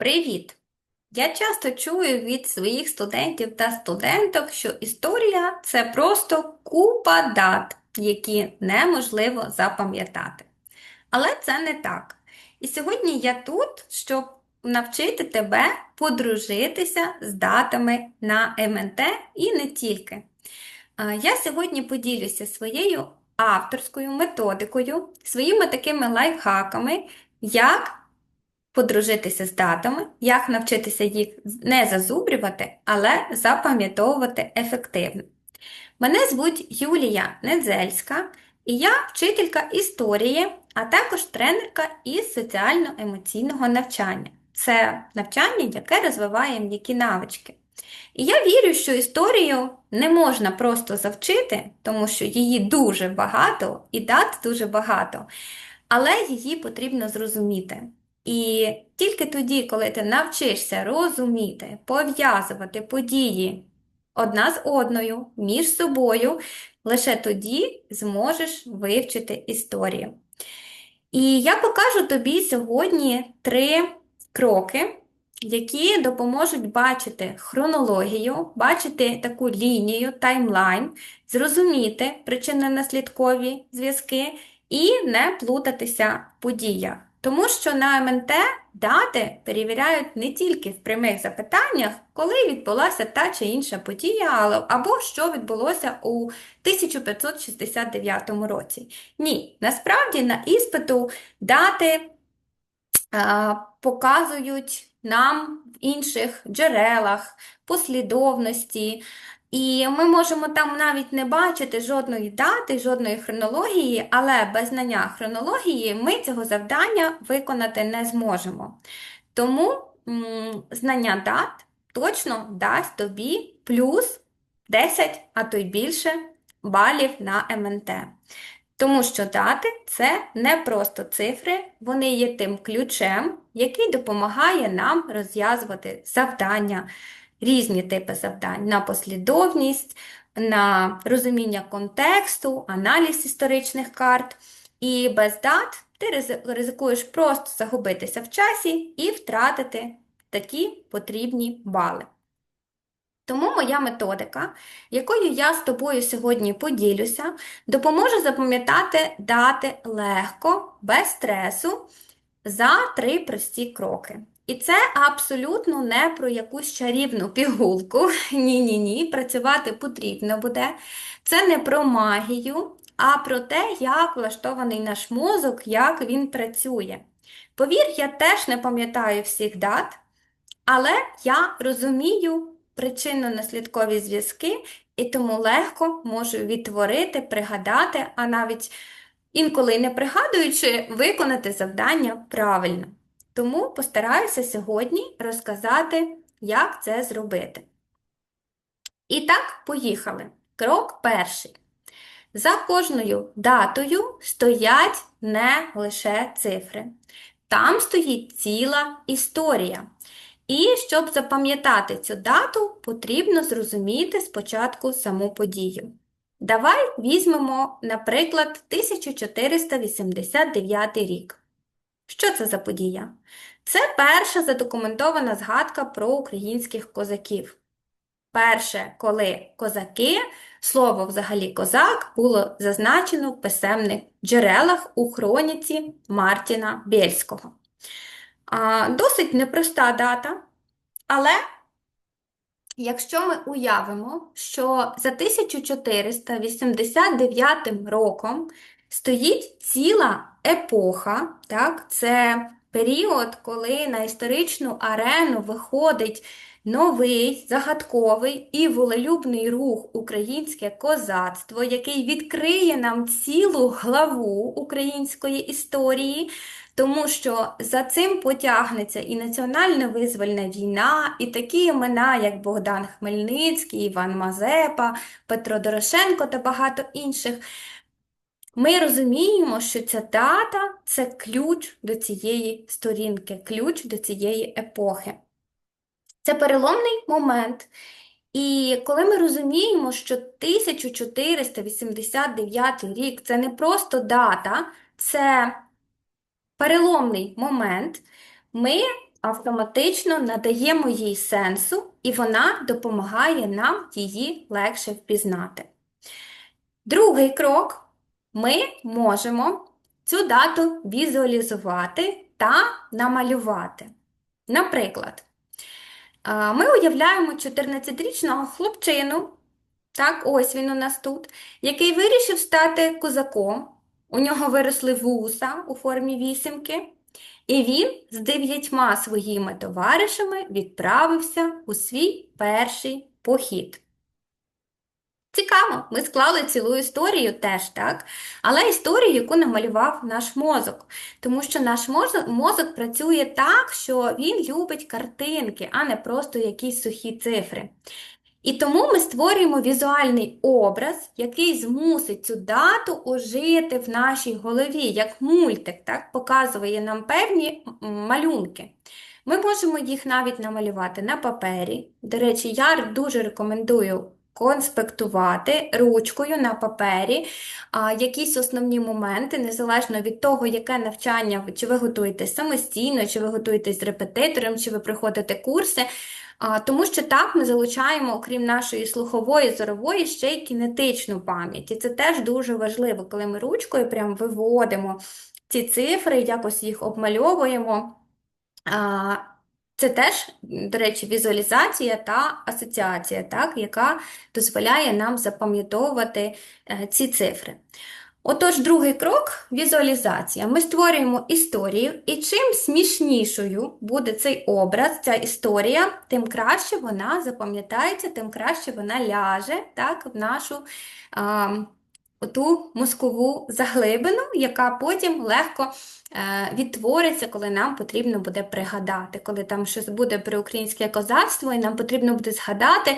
Привіт! Я часто чую від своїх студентів та студенток, що історія це просто купа дат, які неможливо запам'ятати. Але це не так. І сьогодні я тут, щоб навчити тебе подружитися з датами на МНТ і не тільки. Я сьогодні поділюся своєю авторською методикою, своїми такими лайфхаками, як подружитися з датами, як навчитися їх не зазубрювати, але запам'ятовувати ефективно. Мене звуть Юлія Недзельська, і я вчителька історії, а також тренерка із соціально-емоційного навчання. Це навчання, яке розвиває м'які навички. І я вірю, що історію не можна просто завчити, тому що її дуже багато і дат дуже багато, але її потрібно зрозуміти. І тільки тоді, коли ти навчишся розуміти, пов'язувати події одна з одною, між собою, лише тоді зможеш вивчити історію. І я покажу тобі сьогодні три кроки, які допоможуть бачити хронологію, бачити таку лінію, таймлайн, зрозуміти причинно-наслідкові зв'язки і не плутатися в подіях. Тому що на МНТ дати перевіряють не тільки в прямих запитаннях, коли відбулася та чи інша подія, або що відбулося у 1569 році. Ні, насправді на іспиту дати а, показують нам в інших джерелах, послідовності, і ми можемо там навіть не бачити жодної дати, жодної хронології, але без знання хронології ми цього завдання виконати не зможемо. Тому знання дат точно дасть тобі плюс 10, а то й більше балів на МНТ. Тому що дати це не просто цифри, вони є тим ключем, який допомагає нам розв'язувати завдання різні типи завдань на послідовність, на розуміння контексту, аналіз історичних карт. І без дат ти ризикуєш просто загубитися в часі і втратити такі потрібні бали. Тому моя методика, якою я з тобою сьогодні поділюся, допоможе запам'ятати дати легко, без стресу за три прості кроки. І це абсолютно не про якусь чарівну пігулку. Ні-ні ні, працювати потрібно буде. Це не про магію, а про те, як влаштований наш мозок, як він працює. Повір, я теж не пам'ятаю всіх дат, але я розумію причинно-наслідкові зв'язки і тому легко можу відтворити, пригадати, а навіть інколи не пригадуючи, виконати завдання правильно. Тому постараюся сьогодні розказати, як це зробити. І так, поїхали. Крок перший. За кожною датою стоять не лише цифри. Там стоїть ціла історія. І щоб запам'ятати цю дату, потрібно зрозуміти спочатку саму подію. Давай візьмемо, наприклад, 1489 рік. Що це за подія? Це перша задокументована згадка про українських козаків. Перше, коли козаки, слово взагалі козак, було зазначено в писемних джерелах у хроніці Мартіна Бєльського. Досить непроста дата, але якщо ми уявимо, що за 1489 роком стоїть ціла епоха, так, це період, коли на історичну арену виходить новий, загадковий і волелюбний рух Українське козацтво, який відкриє нам цілу главу української історії. Тому що за цим потягнеться і національна визвольна війна, і такі імена, як Богдан Хмельницький, Іван Мазепа, Петро Дорошенко та багато інших. Ми розуміємо, що ця дата це ключ до цієї сторінки, ключ до цієї епохи. Це переломний момент. І коли ми розуміємо, що 1489 рік це не просто дата, це переломний момент, ми автоматично надаємо їй сенсу, і вона допомагає нам її легше впізнати. Другий крок ми можемо цю дату візуалізувати та намалювати. Наприклад, ми уявляємо 14-річного хлопчину, так, ось він у нас тут, який вирішив стати козаком. У нього виросли вуса у формі вісімки, і він з дев'ятьма своїми товаришами відправився у свій перший похід. Цікаво, ми склали цілу історію теж, так? Але історію, яку намалював наш мозок. Тому що наш мозок, мозок працює так, що він любить картинки, а не просто якісь сухі цифри. І тому ми створюємо візуальний образ, який змусить цю дату ожити в нашій голові, як мультик, так, показує нам певні малюнки. Ми можемо їх навіть намалювати на папері. До речі, я дуже рекомендую конспектувати ручкою на папері а, якісь основні моменти, незалежно від того, яке навчання, чи ви готуєтесь самостійно, чи ви готуєтесь з репетитором, чи ви приходите курси. А, Тому що так ми залучаємо, окрім нашої слухової, зорової, ще й кінетичну пам'ять. І це теж дуже важливо, коли ми ручкою прям виводимо ці цифри, якось їх обмальовуємо. А, Це теж, до речі, візуалізація та асоціація, так, яка дозволяє нам запам'ятовувати е, ці цифри. Отож, другий крок візуалізація. Ми створюємо історію, і чим смішнішою буде цей образ, ця історія, тим краще вона запам'ятається, тим краще вона ляже так, в нашу а, ту мозкову заглибину, яка потім легко е, відтвориться, коли нам потрібно буде пригадати, коли там щось буде про українське козацтво, і нам потрібно буде згадати.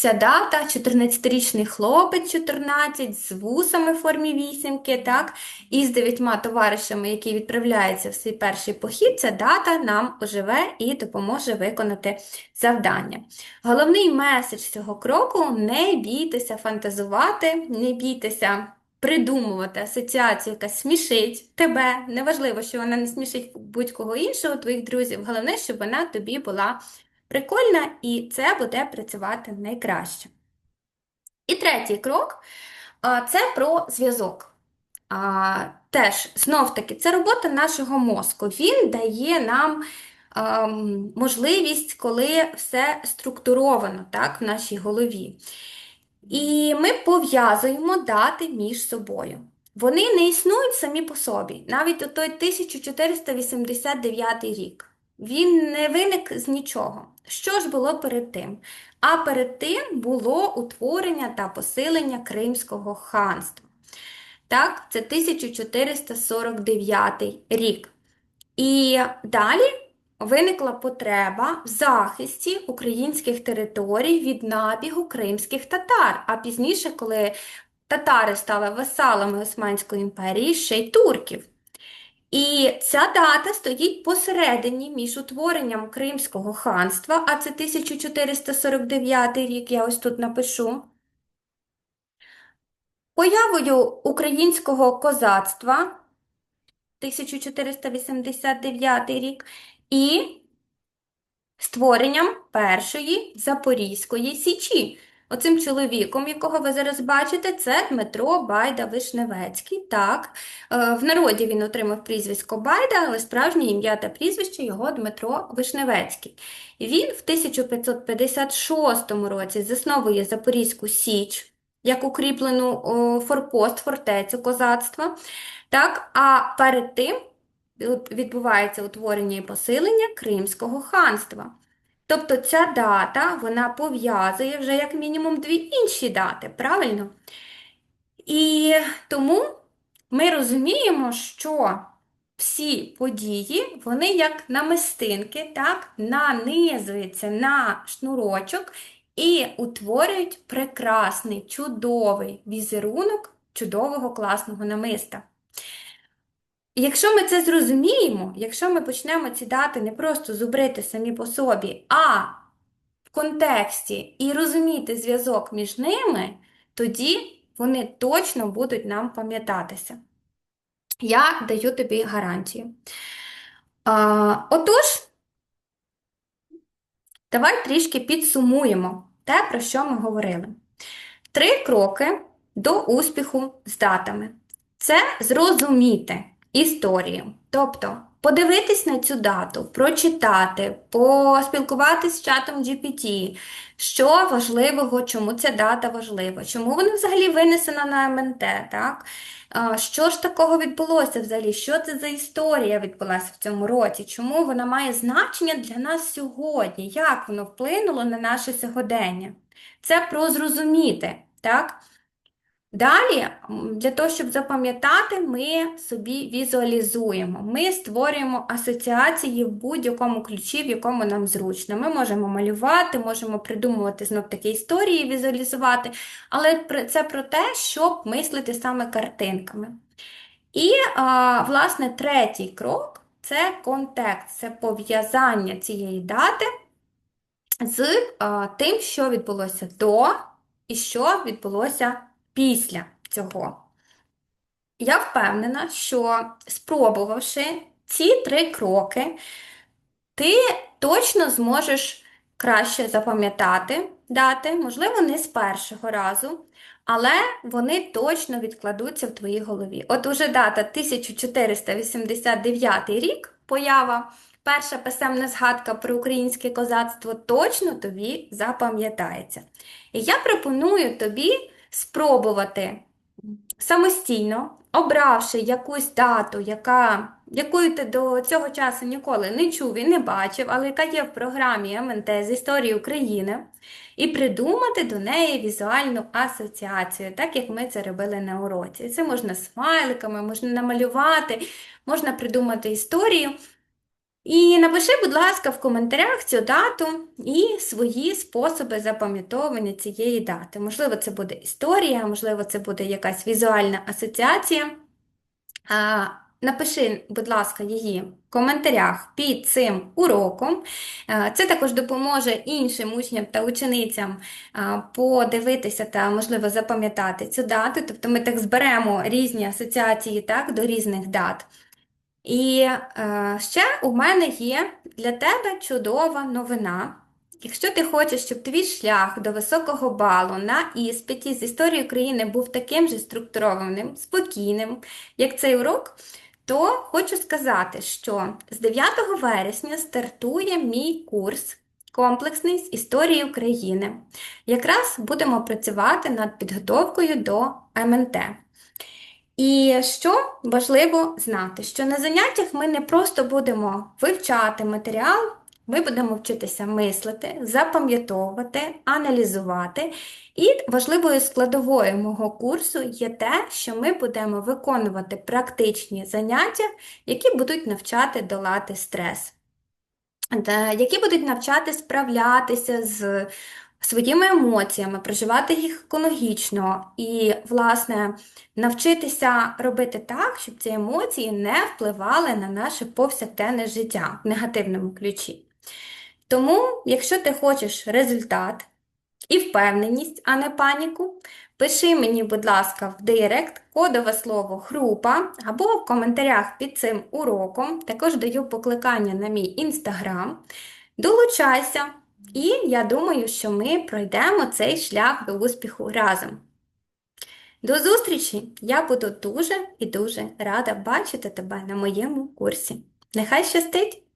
Ця дата 14-річний хлопець 14 з вусами в формі вісімки, так, і з дев'ятьма товаришами, які відправляються в свій перший похід, ця дата нам оживе і допоможе виконати завдання. Головний меседж цього кроку не бійтеся фантазувати, не бійтеся придумувати асоціацію, яка смішить тебе. Неважливо, що вона не смішить будь-кого іншого, твоїх друзів. Головне, щоб вона тобі була прикольна, і це буде працювати найкраще. І третій крок це про зв'язок. Теж, знов-таки, це робота нашого мозку. Він дає нам можливість, коли все структуровано так, в нашій голові. І ми пов'язуємо дати між собою. Вони не існують самі по собі. Навіть у той 1489 рік. Він не виник з нічого. Що ж було перед тим? А перед тим було утворення та посилення Кримського ханства. Так, це 1449 рік. І далі виникла потреба в захисті українських територій від набігу кримських татар. А пізніше, коли татари стали васалами Османської імперії, ще й турків. І ця дата стоїть посередині між утворенням Кримського ханства, а це 1449 рік, я ось тут напишу, появою українського козацтва 1489 рік і створенням Першої Запорізької Січі. Оцим чоловіком, якого ви зараз бачите, це Дмитро Байда Вишневецький. Так, е, В народі він отримав прізвисько Байда, але справжнє ім'я та прізвище його Дмитро Вишневецький. Він в 1556 році засновує Запорізьку Січ як укріплену форпост, фортецю козацтва. Так, А перед тим відбувається утворення і посилення Кримського ханства. Тобто ця дата вона пов'язує вже як мінімум дві інші дати, правильно? І тому ми розуміємо, що всі події, вони як намистинки, так, нанизуються на шнурочок і утворюють прекрасний, чудовий візерунок чудового класного намиста. І якщо ми це зрозуміємо, якщо ми почнемо ці дати не просто зубрити самі по собі, а в контексті і розуміти зв'язок між ними, тоді вони точно будуть нам пам'ятатися. Я даю тобі гарантію. А, Отож, Давай трішки підсумуємо те, про що ми говорили. Три кроки до успіху з датами. Це зрозуміти історію. Тобто подивитись на цю дату, прочитати, поспілкуватись з чатом GPT, що важливого, чому ця дата важлива, чому вона взагалі винесена на МНТ, так? Що ж такого відбулося взагалі? Що це за історія відбулася в цьому році? Чому вона має значення для нас сьогодні? Як воно вплинуло на наше сьогодення? Це про зрозуміти, так? Далі, для того, щоб запам'ятати, ми собі візуалізуємо. Ми створюємо асоціації в будь-якому ключі, в якому нам зручно. Ми можемо малювати, можемо придумувати знов такі історії, візуалізувати, але це про те, щоб мислити саме картинками. І, власне, третій крок це контекст, це пов'язання цієї дати з тим, що відбулося до і що відбулося після цього. Я впевнена, що спробувавши ці три кроки, ти точно зможеш краще запам'ятати дати, можливо, не з першого разу, але вони точно відкладуться в твоїй голові. От уже дата 1489 рік поява. Перша писемна згадка про українське козацтво точно тобі запам'ятається. І я пропоную тобі спробувати самостійно, обравши якусь дату, яка, якою ти до цього часу ніколи не чув і не бачив, але яка є в програмі МНТ з історії України, і придумати до неї візуальну асоціацію, так як ми це робили на уроці. Це можна смайликами, можна намалювати, можна придумати історію. І напиши, будь ласка, в коментарях цю дату і свої способи запам'ятовування цієї дати. Можливо, це буде історія, можливо, це буде якась візуальна асоціація. Напиши, будь ласка, її в коментарях під цим уроком. Це також допоможе іншим учням та ученицям подивитися та, можливо, запам'ятати цю дату. Тобто ми так зберемо різні асоціації так, до різних дат. І е, ще у мене є для тебе чудова новина. Якщо ти хочеш, щоб твій шлях до високого балу на іспиті з історії України був таким же структурованим, спокійним, як цей урок, то хочу сказати, що з 9 вересня стартує мій курс комплексний з історії України. Якраз будемо працювати над підготовкою до МНТ. І що важливо знати, що на заняттях ми не просто будемо вивчати матеріал, ми будемо вчитися мислити, запам'ятовувати, аналізувати. І важливою складовою мого курсу є те, що ми будемо виконувати практичні заняття, які будуть навчати долати стрес, які будуть навчати справлятися з своїми емоціями, проживати їх екологічно і, власне, навчитися робити так, щоб ці емоції не впливали на наше повсякденне життя в негативному ключі. Тому, якщо ти хочеш результат і впевненість, а не паніку, пиши мені, будь ласка, в директ кодове слово група або в коментарях під цим уроком, також даю покликання на мій інстаграм. Долучайся! І я думаю, що ми пройдемо цей шлях до успіху разом. До зустрічі! Я буду дуже і дуже рада бачити тебе на моєму курсі. Нехай щастить!